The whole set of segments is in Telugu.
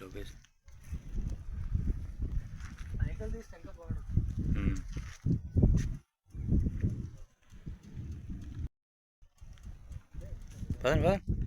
లొకేషన్ సైకిల్ తీస్తే ఇంకా బాగుంటుంది ఉమ్. పదండి పదండి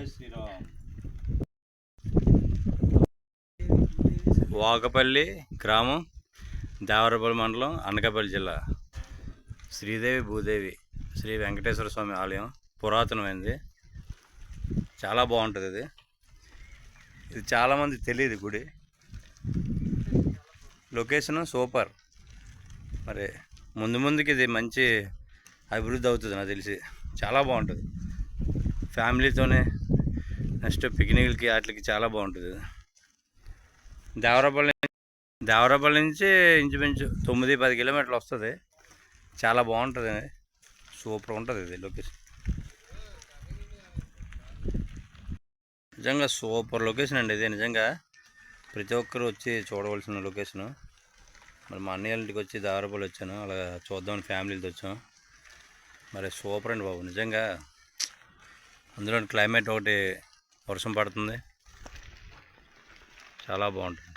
జై శ్రీరామ్. వాకపల్లి గ్రామం దేవరపల్లి మండలం అనకాపల్లి జిల్లా. శ్రీదేవి భూదేవి శ్రీ వెంకటేశ్వర స్వామి ఆలయం పురాతనమైనది చాలా బాగుంటుంది ఇది. ఇది చాలామంది తెలియదు గుడి. Location super. మరి ముందు ముందుకి ఇది మంచి అభివృద్ధి అవుతుంది నాకు తెలిసి. చాలా బాగుంటుంది. ఫ్యామిలీతోనే నెక్స్ట్ పిక్నిక్లకి వాటికి చాలా బాగుంటుంది. దేవరపల్లి దేవరపల్లి నుంచి ఇంచుమించు తొమ్మిది పది కిలోమీటర్లు వస్తుంది. చాలా బాగుంటుంది. సూపర్ ఉంటుంది ఇది లొకేషన్. నిజంగా సూపర్ లొకేషన్ అండి ఇది. నిజంగా ప్రతి ఒక్కరు వచ్చి చూడవలసిన లొకేషను. మరి మా అన్నయ్య ఇంటికి వచ్చి దారపల్లి వచ్చాను. అలా చూద్దామని ఫ్యామిలీతో వచ్చాం. మరి సూపర్ అండి బాబు. నిజంగా అందులో క్లైమేట్ ఒకటి వర్షం పడుతుంది. చాలా బాగుంటుంది.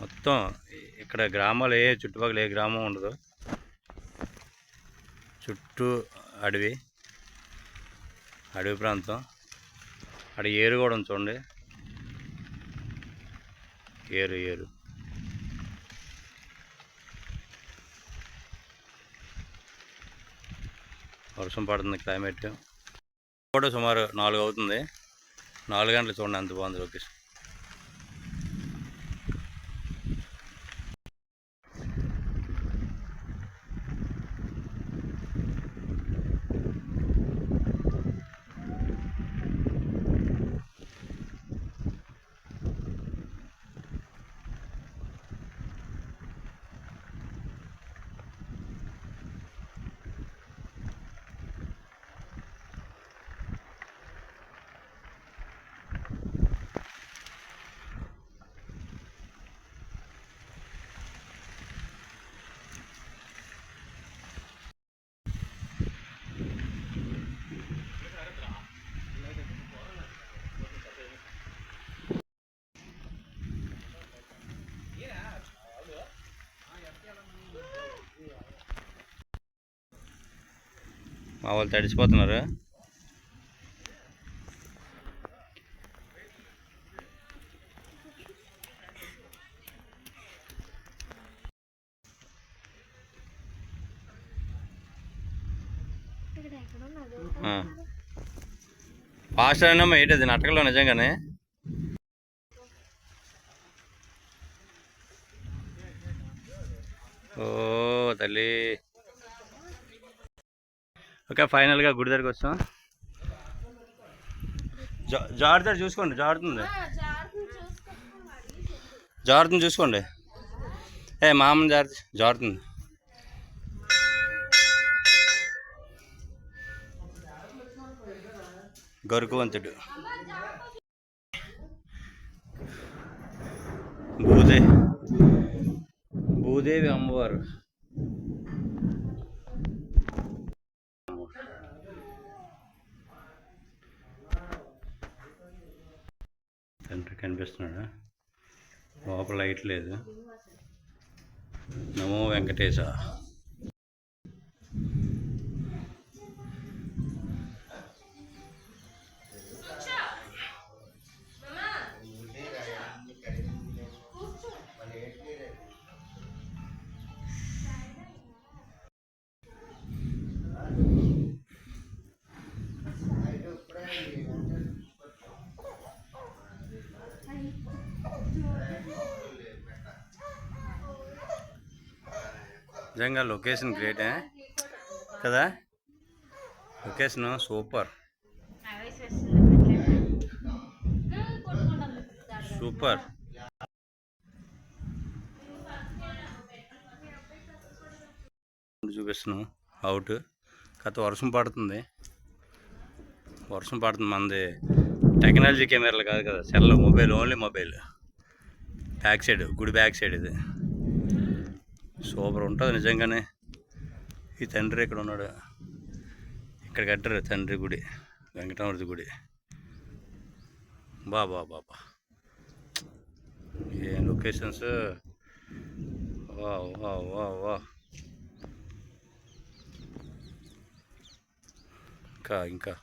మొత్తం ఇక్కడ గ్రామాలు ఏ చుట్టుపక్కల ఏ గ్రామం ఉండదు. చుట్టూ అడవి అడవి ప్రాంతం. అక్కడ ఏరు కూడా చూడండి. ఏరు ఏరు. వర్షం పడుతుంది క్లైమేట్ కూడా సుమారు నాలుగు అవుతుంది. నాలుగు గంటలు చూడండి ఎంత బాగుంది లొకేషన్ మా వాళ్ళు తడిసిపోతున్నారు. ఫాస్ట్ అయినా ఏంటది? నటకలో నిజంగానే. ఓ తల్లి. ఓకే ఫైనల్గా గుడి దగ్గరికి వస్తాం జా- జారుతాడు చూసుకోండి జారుతుంది. జారుతుంది చూసుకోండి. ఏ మామని జారు జారుతుంది. గరుకువంతుడు. భూదే భూదేవి అమ్మవారు తండ్రి కనిపిస్తున్నాడా? లోపల లైట్ లేదు. నమో వెంకటేశ. నిజంగా లొకేషన్ గ్రేట్ కదా? Location super. సూపర్. చూపిస్తున్నాం. అవుట్ కథ వర్షం పడుతుంది. వర్షం పడుతుంది మనది టెక్నాలజీ కెమెరాలు కాదు కదా cell mobile only mobile back side గుడి బ్యాక్ సైడ్ ఇది. సూపర్ ఉంటుంది నిజంగానే. ఈ తండ్రి ఇక్కడ ఉన్నాడు. ఇక్కడ కట్టారు తండ్రి గుడి వెంకటమూర్తి గుడి. బా బా బా బా. ఏ లొకేషన్స్ వా వా వా వా ఇంకా ఇంకా.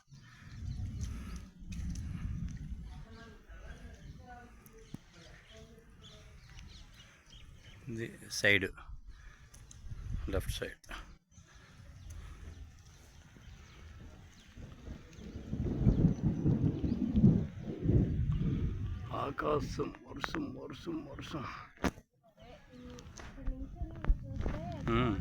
ఇది సైడ్. లెఫ్ట్ సైడ్ ఆకాశం వర్షం వర్షం వర్షం మ్మ్.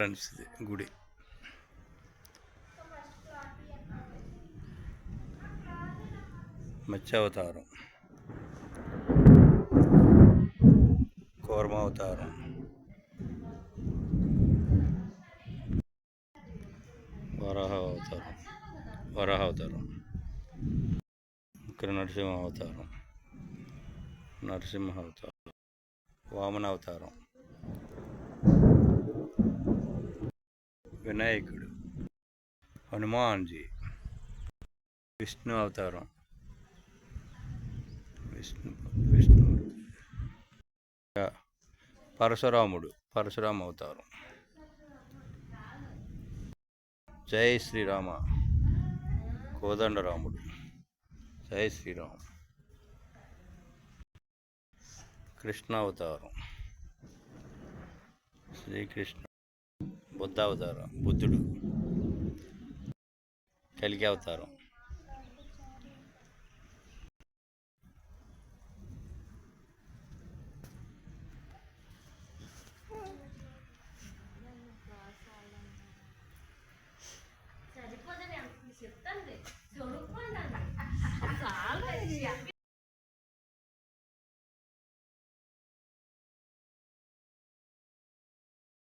ఫ్రెండ్స్ ఇది గుడి. మత్స్యావతారం. కూర్మావతారం. వరాహ అవతారం వరాహ అవతారం ఇక్కడ నరసింహ అవతారం నరసింహ అవతారం వామన అవతారం వినాయకుడు. హనుమాన్జీ. విష్ణు అవతారం. విష్ణు విష్ణు. పరశురాముడు పరశురామ అవతారం. జై శ్రీరామ. కోదండరాముడు. జై శ్రీరామ్. కృష్ణ అవతారం శ్రీకృష్ణ బుద్ధ అవతారం బుద్ధుడు కలిగి అవతారం.